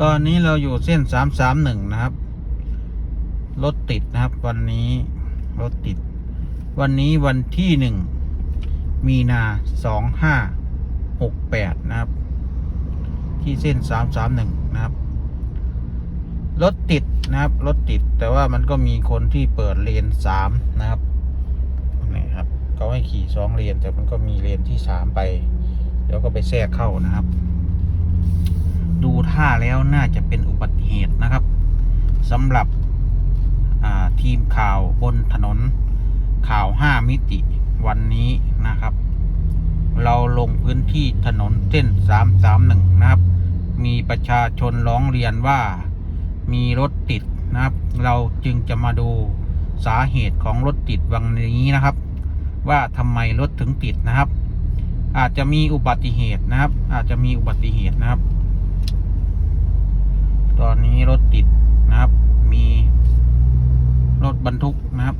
ตอนนี้เราอยู่เส้นสามสามหนึ่งนะครับ รถติดนะครับ วันนี้รถติด วันนี้วันที่หนึ่งมีนาสองห้าหกแปดนะครับ ที่เส้นสามสามหนึ่งนะครับ รถติดนะครับ รถติด แต่ว่ามันก็มีคนที่เปิดเลนสามนะครับนี่ครับเขาให้ขี่สองเลนแต่มันก็มีเลนที่สามไปเดี๋ยวก็ไปแทรกเข้านะครับ ดูท่าแล้วน่าจะเป็นอุบัติเหตุนะครับสำหรับทีมข่าวบนถนนข่าว 5 มิติวันนี้นะครับ เราลงพื้นที่ถนนเส้น 331 นะครับ มีประชาชนร้องเรียนว่ามีรถติดนะครับ เราจึงจะมาดูสาเหตุของรถติดวันนี้นะครับ ว่าทำไมรถถึงติดนะครับ อาจจะมีอุบัติเหตุนะครับ อาจจะมีอุบัติเหตุนะครับ ตอนนี้รถติดนะครับ มีรถ บรรทุกนะครับ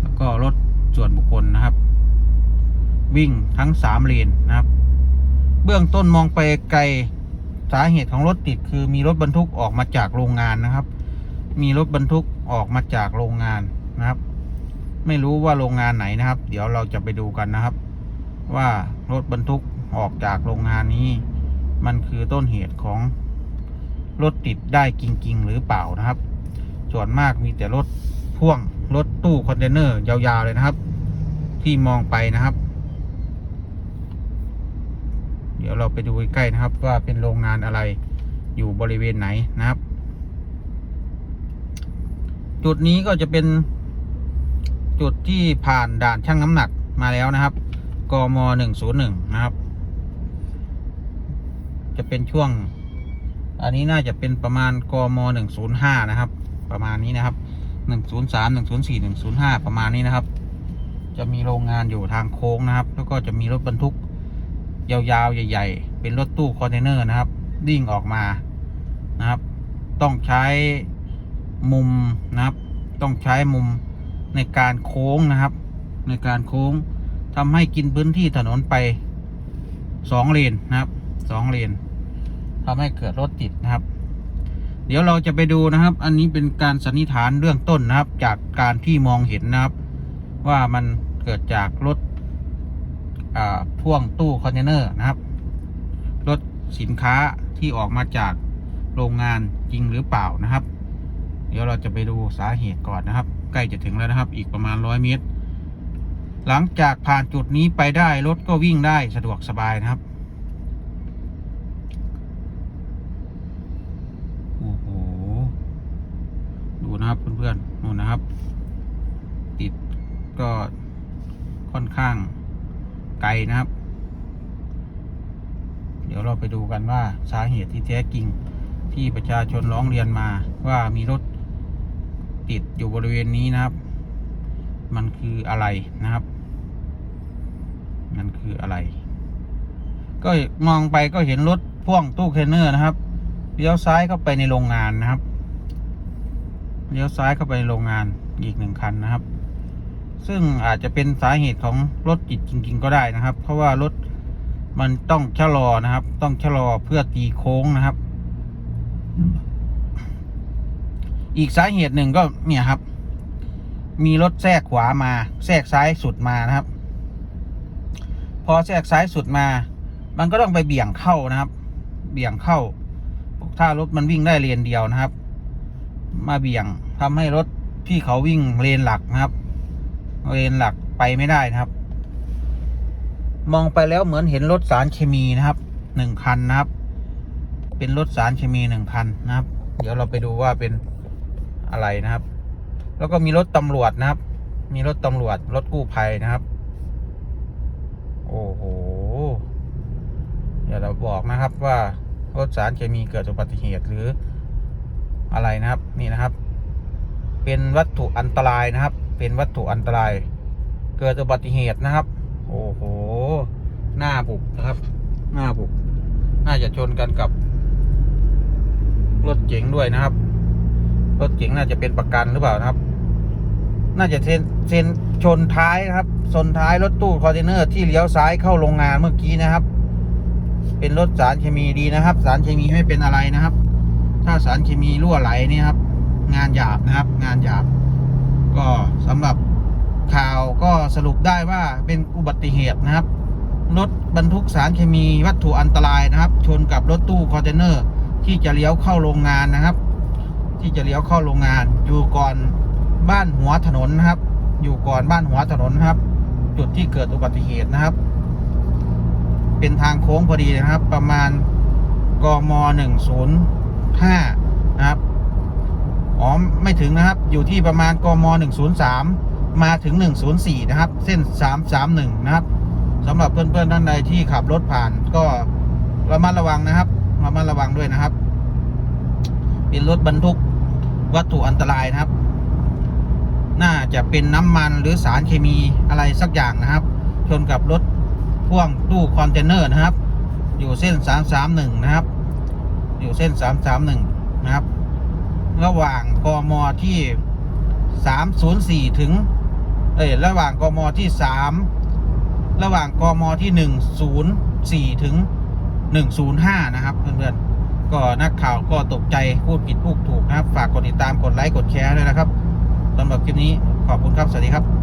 แล้วก็รถส่วนบุคคลนะครับ วิ่งทั้งสามเลนนะครับ เบื้องต้นมองไปไกลสาเหตุของรถติดคือมีรถบรรทุกออกมาจากโรงงานนะครับ มีรถบรรทุกออกมาจากโรงงานนะครับ ไม่รู้ว่าโรงงานไหนนะครับ เดี๋ยวเราจะไปดูกันนะครับ ว่ารถบรรทุกออกจากโรงงานนี้ มันคือต้นเหตุของรถติดได้จริง ๆ หรือเปล่านะครับ ส่วนมากมีแต่รถพ่วงรถตู้คอนเทนเนอร์ยาวๆเลยนะครับ ที่มองไปนะครับ เดี๋ยวเราไปดูใกล้ๆนะครับ ว่าเป็นโรงงานอะไรอยู่บริเวณไหนนะครับ จุดนี้ก็จะเป็นจุดที่ผ่านด่านชั่งน้ำหนักมาแล้วนะครับกมหนึ่งศูนย์หนึ่งนะครับ จะเป็นช่วง อันนี้น่าจะเป็นประมาณกมหนึ่งศูนย์ห้านะครับ ประมาณนี้นะครับหนึ่งศูนย์สามหนึ่งศูนย์สี่หนึ่งศูนย์ห้าประมาณนี้นะครับ จะมีโรงงานอยู่ทางโค้งนะครับ แล้วก็จะมีรถบรรทุกยาวๆ ใหญ่ ๆ เป็นรถตู้คอนเทนเนอร์นะครับวิ่งออกมานะครับ ต้องใช้มุมนะครับ ต้องใช้มุมในการโค้งนะครับ ในการโค้งทำให้กินพื้นที่ถนนไปสองเลนนะครับสองเลนทำให้เกิดรถติดนะครับ เดี๋ยวเราจะไปดูนะครับ อันนี้เป็นการสันนิษฐานเรื่องต้นนะครับ จากการที่มองเห็นนะครับ ว่ามันเกิดจากรถพ่วงตู้คอนเทนเนอร์นะครับ รถสินค้าที่ออกมาจากโรงงานจริงหรือเปล่านะครับ เดี๋ยวเราจะไปดูสาเหตุก่อนนะครับ ใกล้จะถึงแล้วนะครับ อีกประมาณร้อยเมตร หลังจากผ่านจุดนี้ไปได้รถก็วิ่งได้สะดวกสบายนะครับ โอ้โห ดูนะครับเพื่อนๆนู่นนะครับ ติด ก็ค่อนข้างไกลนะครับ เดี๋ยวเราไปดูกันว่าสาเหตุที่แท้จริงที่ประชาชนร้องเรียนมาว่ามีรถติดอยู่บริเวณนี้นะครับ มันคืออะไรนะครับมันคืออะไร ก็มองไปก็เห็นรถพ่วงตู้คเทนเนอร์นะครับเลี้ยวซ้ายเข้าไปในโรงงานนะครับเลี้ยวซ้ายเข้าไปในโรงงานอีกหนึ่งคันนะครับ ซึ่งอาจจะเป็นสาเหตุของรถติดจริง ๆ ก็ได้นะครับ เพราะว่ารถมันต้องชะลอนะครับ ต้องชะลอเพื่อตีโค้งนะครับ อีกสาเหตุหนึ่งก็เนี่ยครับ มีรถแทรกขวามา แทรกซ้ายสุดมานะครับ พอแทรกซ้ายสุดมา มันก็ต้องไปเบี่ยงเข้านะครับ เบี่ยงเข้า ถ้ารถมันวิ่งได้เลนเดียวนะครับ มาเบี่ยงทำให้รถที่เขาวิ่งเลนหลักนะครับ เลนหลักไปไม่ได้นะครับ มองไปแล้วเหมือนเห็นรถสารเคมีนะครับหนึ่งคันนะครับ เป็นรถสารเคมีหนึ่งคันนะครับ เดี๋ยวเราไปดูว่าเป็นอะไรนะครับ แล้วก็มีรถตำรวจนะครับ มีรถตำรวจรถกู้ภัยนะครับ โอ้โหเดี๋ยวเราบอกนะครับว่ารถสารเคมีเกิดอุบัติเหตุหรืออะไรนะครับ นี่นะครับ เป็นวัตถุอันตรายนะครับ เป็นวัตถุอันตราย เกิดอุบัติเหตุนะครับ โอ้โห หน้าบุกนะครับ หน้าบุกน่าจะชนกันกับ รถเก๋งด้วยนะครับ รถเก๋งน่าจะเป็นประกันหรือเปล่านะครับ น่าจะเซนเซนชนท้ายนะครับชนท้ายรถตู้คอนเทนเนอร์ที่เลี้ยวซ้ายเข้าโรงงานเมื่อกี้นะครับ เป็นรถสารเคมีดีนะครับ สารเคมีไม่เป็นอะไรนะครับ ถ้าสารเคมีรั่วไหลนี่ครับ งานหยาบนะครับ งานหยาบ ก็สำหรับข่าวก็สรุปได้ว่าเป็นอุบัติเหตุนะครับ รถบรรทุกสารเคมีวัตถุอันตรายนะครับ ชนกับรถตู้คอนเทนเนอร์ ที่จะเลี้ยวเข้าโรงงานนะครับ ที่จะเลี้ยวเข้าโรงงาน อยู่ก่อนบ้านหัวถนนนะครับ อยู่ก่อนบ้านหัวถนนนะครับ จุดที่เกิดอุบัติเหตุนะครับ เป็นทางโค้งพอดีนะครับ ประมาณกมหนึ่งศูนย์ห้านะครับ อ๋อไม่ถึงนะครับ อยู่ที่ประมาณกมหนึ่งศูนย์สามมาถึงหนึ่งศูนย์สี่นะครับ เส้นสามสามหนึ่งนะครับสำหรับเพื่อนๆท่านใดที่ขับรถผ่านก็ระมัดระวังนะครับระมัดระวังด้วยนะครับ เป็นรถบรรทุกวัตถุอันตรายนะครับ น่าจะเป็นน้ำมันหรือสารเคมีอะไรสักอย่างนะครับ ชนกับรถพ่วงตู้คอนเทนเนอร์นะครับ อยู่เส้นสามสามหนึ่งนะครับ อยู่เส้นสามสามหนึ่งนะครับ ระหว่างกมที่สามศูนย์สี่ถึง เอ้ยระหว่างกมที่สามระหว่างกมที่หนึ่งศูนย์สี่ถึงหนึ่งศูนย์ห้านะครับเพื่อนๆก็นักข่าวก็ตกใจพูดผิดพูดถูกนะครับ ฝากกดติดตามกดไลค์กดแชร์ด้วยนะครับสำหรับคลิปนี้ขอบคุณครับ สวัสดีครับ